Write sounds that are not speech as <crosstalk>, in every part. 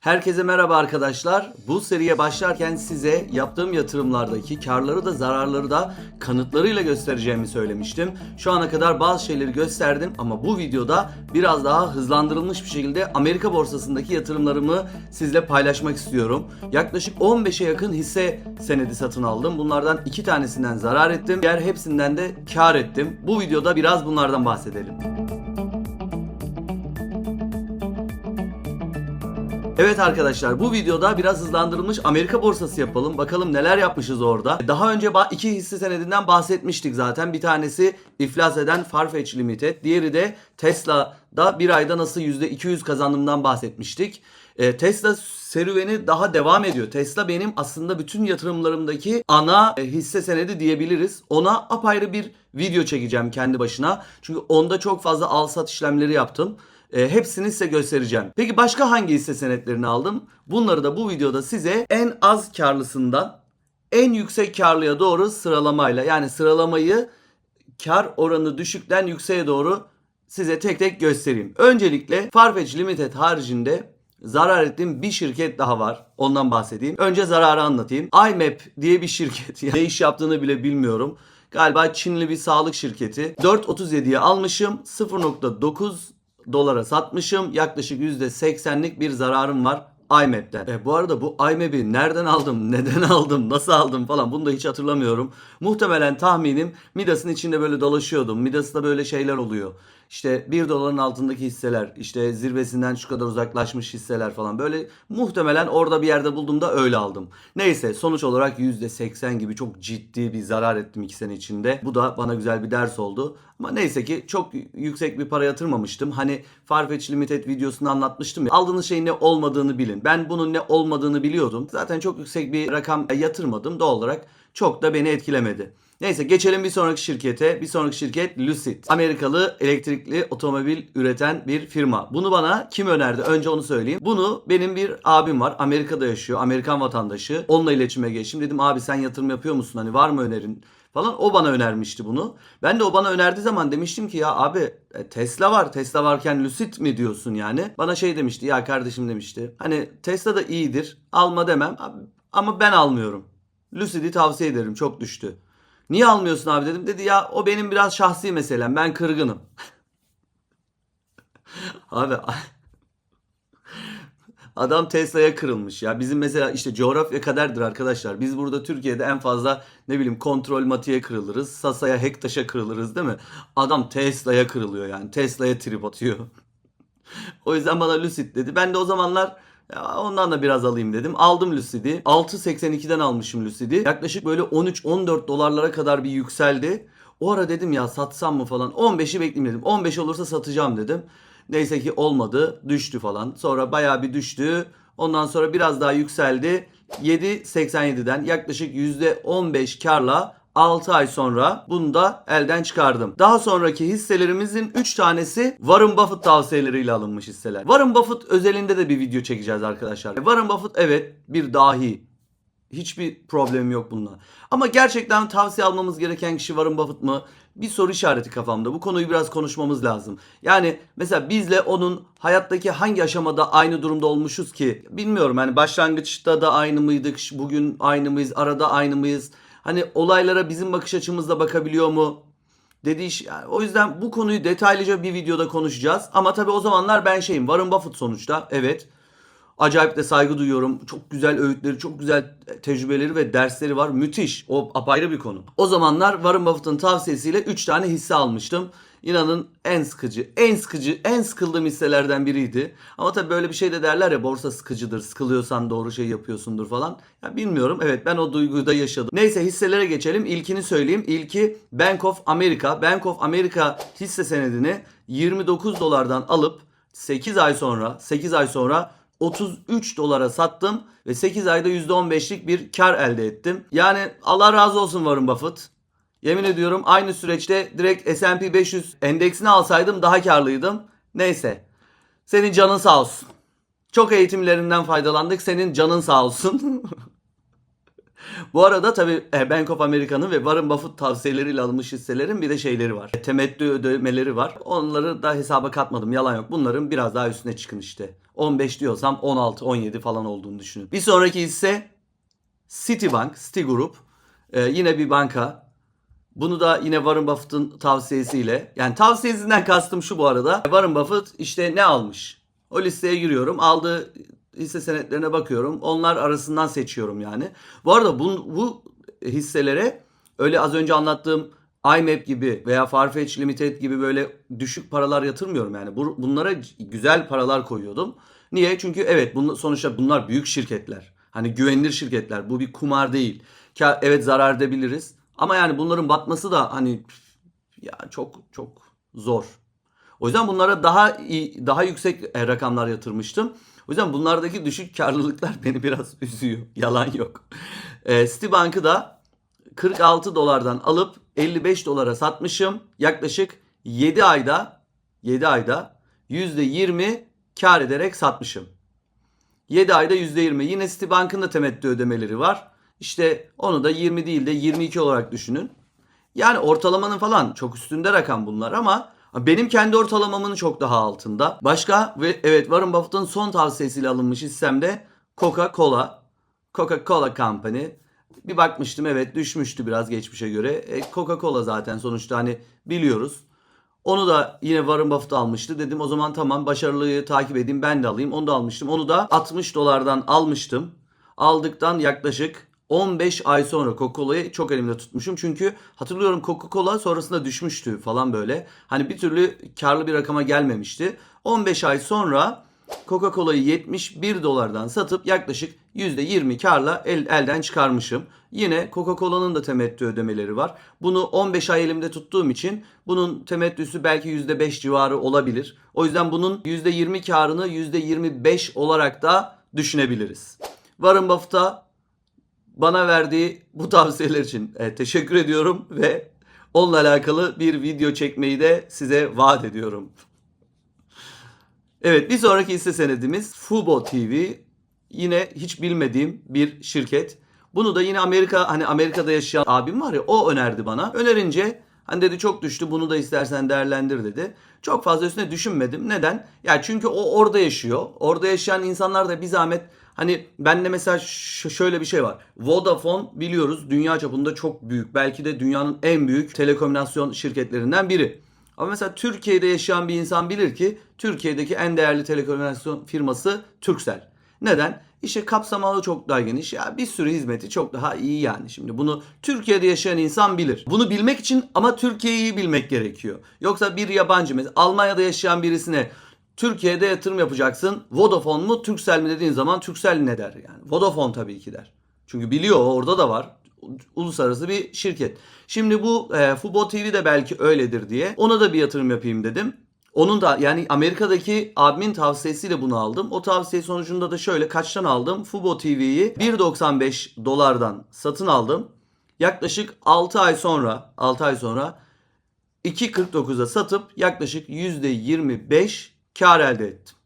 Herkese merhaba arkadaşlar. Bu seriye başlarken size yaptığım yatırımlardaki karları da zararları da kanıtlarıyla göstereceğimi söylemiştim. Şu ana kadar bazı şeyleri gösterdim ama bu videoda biraz daha hızlandırılmış bir şekilde Amerika borsasındaki yatırımlarımı sizle paylaşmak istiyorum. Yaklaşık 15'e yakın hisse senedi satın aldım. Bunlardan iki tanesinden zarar ettim. Diğer hepsinden de kar ettim. Bu videoda biraz bunlardan bahsedelim. Evet arkadaşlar bu videoda biraz hızlandırılmış Amerika borsası yapalım. Bakalım neler yapmışız orada. Daha önce iki hisse senedinden bahsetmiştik zaten. Bir tanesi iflas eden Farfetch Limited. Diğeri de Tesla'da bir ayda nasıl %200 kazandığımdan bahsetmiştik. Ee, Tesla serüveni daha devam ediyor. Tesla benim aslında bütün yatırımlarımdaki ana e, hisse senedi diyebiliriz. Ona apayrı bir video çekeceğim kendi başına. Çünkü onda çok fazla al sat işlemleri yaptım. E, hepsini size göstereceğim. Peki başka hangi hisse senetlerini aldım? Bunları da bu videoda size en az karlısından en yüksek karlıya doğru sıralamayla yani sıralamayı kar oranı düşükten yükseğe doğru size tek tek göstereyim. Öncelikle Farfetch Limited haricinde zarar ettiğim bir şirket daha var. Ondan bahsedeyim. Önce zararı anlatayım. IMAP diye bir şirket. <laughs> ne iş yaptığını bile bilmiyorum. Galiba Çinli bir sağlık şirketi. 4.37'ye almışım. 0.9 dolara satmışım. Yaklaşık %80'lik bir zararım var iMap'ten. E, bu arada bu iMap'i nereden aldım, <laughs> neden aldım, nasıl aldım falan bunu da hiç hatırlamıyorum. Muhtemelen tahminim Midas'ın içinde böyle dolaşıyordum. Midas'ta böyle şeyler oluyor. İşte 1 doların altındaki hisseler, işte zirvesinden şu kadar uzaklaşmış hisseler falan. Böyle muhtemelen orada bir yerde bulduğumda öyle aldım. Neyse sonuç olarak %80 gibi çok ciddi bir zarar ettim 2 sene içinde. Bu da bana güzel bir ders oldu. Ama neyse ki çok yüksek bir para yatırmamıştım. Hani Farfetch Limited videosunu anlatmıştım ya. Aldığınız şeyin ne olmadığını bilin. Ben bunun ne olmadığını biliyordum. Zaten çok yüksek bir rakam yatırmadım. Doğal olarak çok da beni etkilemedi. Neyse geçelim bir sonraki şirkete. Bir sonraki şirket Lucid. Amerikalı elektrikli otomobil üreten bir firma. Bunu bana kim önerdi? Önce onu söyleyeyim. Bunu benim bir abim var. Amerika'da yaşıyor. Amerikan vatandaşı. Onunla iletişime geçtim. Dedim abi sen yatırım yapıyor musun? Hani var mı önerin? Falan o bana önermişti bunu. Ben de o bana önerdiği zaman demiştim ki ya abi e, Tesla var. Tesla varken Lucid mi diyorsun yani? Bana şey demişti ya kardeşim demişti. Hani Tesla da iyidir. Alma demem. Ama ben almıyorum. Lucid'i tavsiye ederim. Çok düştü. Niye almıyorsun abi dedim. Dedi ya o benim biraz şahsi meselem. Ben kırgınım. <laughs> abi <laughs> Adam Tesla'ya kırılmış ya. Bizim mesela işte coğrafya kaderdir arkadaşlar. Biz burada Türkiye'de en fazla ne bileyim kontrol matiye kırılırız. Sasa'ya Hektaş'a kırılırız değil mi? Adam Tesla'ya kırılıyor yani. Tesla'ya trip atıyor. <laughs> o yüzden bana Lucid dedi. Ben de o zamanlar ya ondan da biraz alayım dedim. Aldım Lucid'i. 6.82'den almışım Lucid'i. Yaklaşık böyle 13-14 dolarlara kadar bir yükseldi. O ara dedim ya satsam mı falan. 15'i bekleyeyim dedim. 15 olursa satacağım dedim. Neyse ki olmadı. Düştü falan. Sonra bayağı bir düştü. Ondan sonra biraz daha yükseldi. 7.87'den yaklaşık %15 karla 6 ay sonra bunu da elden çıkardım. Daha sonraki hisselerimizin 3 tanesi Warren Buffett tavsiyeleriyle alınmış hisseler. Warren Buffett özelinde de bir video çekeceğiz arkadaşlar. Warren Buffett evet bir dahi. Hiçbir problemim yok bununla. Ama gerçekten tavsiye almamız gereken kişi Warren Buffett mı? Bir soru işareti kafamda. Bu konuyu biraz konuşmamız lazım. Yani mesela bizle onun hayattaki hangi aşamada aynı durumda olmuşuz ki? Bilmiyorum hani başlangıçta da aynı mıydık? Bugün aynı mıyız? Arada aynı mıyız? Hani olaylara bizim bakış açımızla bakabiliyor mu? Dediği iş, yani o yüzden bu konuyu detaylıca bir videoda konuşacağız. Ama tabii o zamanlar ben şeyim. Warren Buffett sonuçta. Evet. Acayip de saygı duyuyorum. Çok güzel öğütleri, çok güzel tecrübeleri ve dersleri var. Müthiş. O apayrı bir konu. O zamanlar Warren Buffett'ın tavsiyesiyle 3 tane hisse almıştım. İnanın en sıkıcı, en sıkıcı, en sıkıldığım hisselerden biriydi. Ama tabii böyle bir şey de derler ya borsa sıkıcıdır. Sıkılıyorsan doğru şey yapıyorsundur falan. Ya bilmiyorum. Evet ben o duyguyu da yaşadım. Neyse hisselere geçelim. İlkini söyleyeyim. İlki Bank of America. Bank of America hisse senedini 29 dolardan alıp 8 ay sonra 8 ay sonra 33 dolara sattım ve 8 ayda %15'lik bir kar elde ettim. Yani Allah razı olsun Warren Buffett. Yemin ediyorum aynı süreçte direkt S&P 500 endeksini alsaydım daha karlıydım. Neyse. Senin canın sağ olsun. Çok eğitimlerinden faydalandık. Senin canın sağ olsun. <laughs> Bu arada tabii e, Bank of America'nın ve Warren Buffett tavsiyeleriyle alınmış hisselerin bir de şeyleri var. Temettü ödemeleri var. Onları da hesaba katmadım. Yalan yok. Bunların biraz daha üstüne çıkın işte. 15 diyorsam 16, 17 falan olduğunu düşünün. Bir sonraki hisse Citibank, Citigroup. Ee, yine bir banka. Bunu da yine Warren Buffett'ın tavsiyesiyle. Yani tavsiyesinden kastım şu bu arada. Warren Buffett işte ne almış? O listeye giriyorum. Aldığı hisse senetlerine bakıyorum. Onlar arasından seçiyorum yani. Bu arada bu, bu hisselere öyle az önce anlattığım IMAP gibi veya Farfetch Limited gibi böyle düşük paralar yatırmıyorum yani. Bu- Bunlara güzel paralar koyuyordum. Niye? Çünkü evet bunun, sonuçta bunlar büyük şirketler. Hani güvenilir şirketler. Bu bir kumar değil. Evet zarar edebiliriz. Ama yani bunların batması da hani ya çok çok zor. O yüzden bunlara daha iyi, daha yüksek e, rakamlar yatırmıştım. O yüzden bunlardaki düşük karlılıklar <laughs> beni biraz üzüyor. Yalan yok. E, Citibank'ı da 46 dolardan alıp 55 dolara satmışım. Yaklaşık 7 ayda 7 ayda %20 kar ederek satmışım. 7 ayda %20. Yine Citibank'ın da temettü ödemeleri var. İşte onu da 20 değil de 22 olarak düşünün. Yani ortalamanın falan çok üstünde rakam bunlar ama benim kendi ortalamamın çok daha altında. Başka ve evet Warren Buffett'ın son tavsiyesiyle alınmış hissemde Coca-Cola. Coca-Cola Company. Bir bakmıştım evet düşmüştü biraz geçmişe göre. E, Coca-Cola zaten sonuçta hani biliyoruz. Onu da yine Warren Buffett almıştı. Dedim o zaman tamam başarılıyı takip edeyim ben de alayım. Onu da almıştım. Onu da 60 dolardan almıştım. Aldıktan yaklaşık 15 ay sonra Coca-Cola'yı çok elimde tutmuşum. Çünkü hatırlıyorum Coca-Cola sonrasında düşmüştü falan böyle. Hani bir türlü karlı bir rakama gelmemişti. 15 ay sonra Coca-Cola'yı 71 dolardan satıp yaklaşık %20 karla el, elden çıkarmışım. Yine Coca-Cola'nın da temettü ödemeleri var. Bunu 15 ay elimde tuttuğum için bunun temettüsü belki %5 civarı olabilir. O yüzden bunun %20 karını %25 olarak da düşünebiliriz. Warren Buffett'a bana verdiği bu tavsiyeler için e, teşekkür ediyorum ve onunla alakalı bir video çekmeyi de size vaat ediyorum. Evet bir sonraki hisse senedimiz Fubo TV. Yine hiç bilmediğim bir şirket. Bunu da yine Amerika hani Amerika'da yaşayan abim var ya o önerdi bana. Önerince hani dedi çok düştü bunu da istersen değerlendir dedi. Çok fazla üstüne düşünmedim. Neden? Ya çünkü o orada yaşıyor. Orada yaşayan insanlar da bir zahmet Hani bende mesela şöyle bir şey var. Vodafone biliyoruz dünya çapında çok büyük. Belki de dünyanın en büyük telekomünikasyon şirketlerinden biri. Ama mesela Türkiye'de yaşayan bir insan bilir ki Türkiye'deki en değerli telekomünikasyon firması Turkcell. Neden? İşte kapsam alanı çok daha geniş. Ya bir sürü hizmeti çok daha iyi yani. Şimdi bunu Türkiye'de yaşayan insan bilir. Bunu bilmek için ama Türkiye'yi bilmek gerekiyor. Yoksa bir yabancı mesela Almanya'da yaşayan birisine Türkiye'de yatırım yapacaksın. Vodafone mu Turkcell mi dediğin zaman Turkcell ne der yani? Vodafone tabii ki der. Çünkü biliyor orada da var. Uluslararası bir şirket. Şimdi bu e, Fubo TV de belki öyledir diye ona da bir yatırım yapayım dedim. Onun da yani Amerika'daki abimin tavsiyesiyle bunu aldım. O tavsiye sonucunda da şöyle kaçtan aldım? Fubo TV'yi 1.95 dolardan satın aldım. Yaklaşık 6 ay sonra 6 ay sonra 2.49'a satıp yaklaşık %25 kar elde ettim.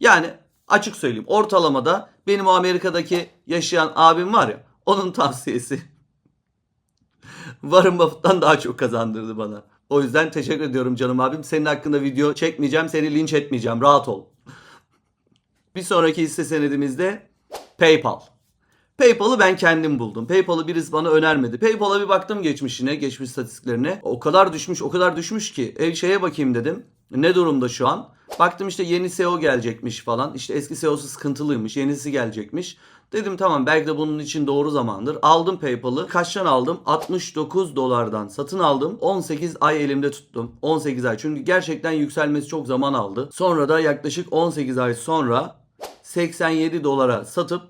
Yani açık söyleyeyim ortalamada benim o Amerika'daki yaşayan abim var ya onun tavsiyesi Warren Buffett'tan daha çok kazandırdı bana. O yüzden teşekkür ediyorum canım abim. Senin hakkında video çekmeyeceğim, seni linç etmeyeceğim. Rahat ol. Bir sonraki hisse senedimizde PayPal. PayPal'ı ben kendim buldum. PayPal'ı birisi bana önermedi. PayPal'a bir baktım geçmişine, geçmiş statistiklerine. O kadar düşmüş, o kadar düşmüş ki. E, şeye bakayım dedim. Ne durumda şu an? Baktım işte yeni CEO gelecekmiş falan. İşte eski CEO'su sıkıntılıymış. Yenisi gelecekmiş. Dedim tamam belki de bunun için doğru zamandır. Aldım PayPal'ı. Kaçtan aldım? 69 dolardan satın aldım. 18 ay elimde tuttum. 18 ay. Çünkü gerçekten yükselmesi çok zaman aldı. Sonra da yaklaşık 18 ay sonra 87 dolara satıp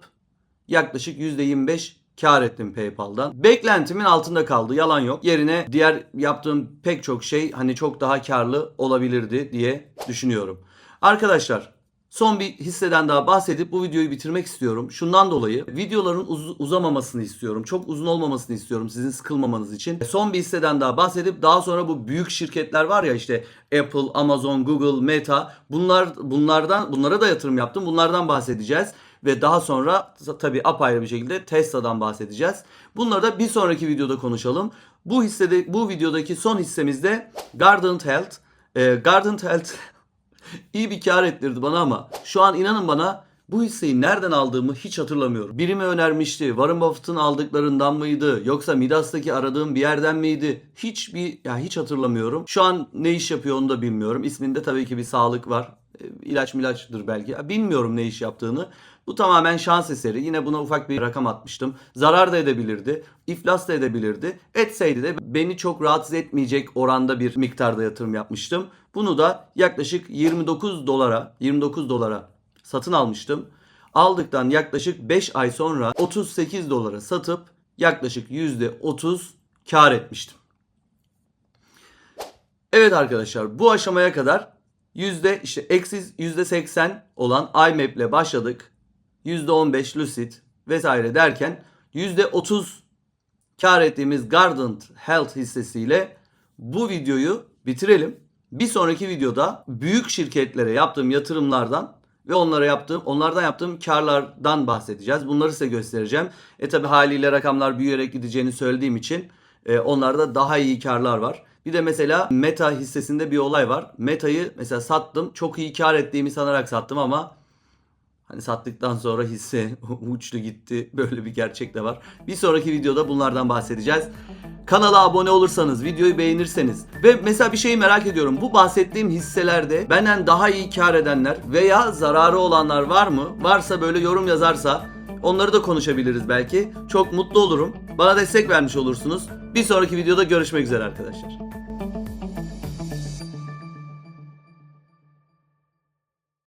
yaklaşık %25 kar ettim PayPal'dan. Beklentimin altında kaldı. Yalan yok. Yerine diğer yaptığım pek çok şey hani çok daha karlı olabilirdi diye düşünüyorum. Arkadaşlar son bir hisseden daha bahsedip bu videoyu bitirmek istiyorum. Şundan dolayı videoların uz- uzamamasını istiyorum. Çok uzun olmamasını istiyorum sizin sıkılmamanız için. Son bir hisseden daha bahsedip daha sonra bu büyük şirketler var ya işte Apple, Amazon, Google, Meta bunlar bunlardan bunlara da yatırım yaptım. Bunlardan bahsedeceğiz ve daha sonra tabii apayrı bir şekilde Tesla'dan bahsedeceğiz. Bunları da bir sonraki videoda konuşalım. Bu hissede bu videodaki son hissemizde Guardant Health. Ee, Guardant Health <laughs> iyi bir kar ettirdi bana ama şu an inanın bana bu hisseyi nereden aldığımı hiç hatırlamıyorum. Biri mi önermişti? Warren Buffett'ın aldıklarından mıydı? Yoksa Midas'taki aradığım bir yerden miydi? Hiç bir ya hiç hatırlamıyorum. Şu an ne iş yapıyor onu da bilmiyorum. İsminde tabii ki bir sağlık var. E, İlaç milaçtır belki. Bilmiyorum ne iş yaptığını. Bu tamamen şans eseri. Yine buna ufak bir rakam atmıştım. Zarar da edebilirdi. iflas da edebilirdi. Etseydi de beni çok rahatsız etmeyecek oranda bir miktarda yatırım yapmıştım. Bunu da yaklaşık 29 dolara, 29 dolara satın almıştım. Aldıktan yaklaşık 5 ay sonra 38 dolara satıp yaklaşık %30 kar etmiştim. Evet arkadaşlar bu aşamaya kadar yüzde işte eksi yüzde 80 olan IMAP ile başladık. Yüzde 15 Lucid vesaire derken yüzde 30 kar ettiğimiz Guardant Health hissesiyle bu videoyu bitirelim. Bir sonraki videoda büyük şirketlere yaptığım yatırımlardan ve onlara yaptığım onlardan yaptığım karlardan bahsedeceğiz. Bunları size göstereceğim. E tabi haliyle rakamlar büyüyerek gideceğini söylediğim için e, onlarda daha iyi karlar var. Bir de mesela Meta hissesinde bir olay var. Meta'yı mesela sattım. Çok iyi kar ettiğimi sanarak sattım ama Hani sattıktan sonra hisse <laughs> uçtu gitti. Böyle bir gerçek de var. Bir sonraki videoda bunlardan bahsedeceğiz. Kanala abone olursanız, videoyu beğenirseniz ve mesela bir şeyi merak ediyorum. Bu bahsettiğim hisselerde benden daha iyi kar edenler veya zararı olanlar var mı? Varsa böyle yorum yazarsa onları da konuşabiliriz belki. Çok mutlu olurum. Bana destek vermiş olursunuz. Bir sonraki videoda görüşmek üzere arkadaşlar.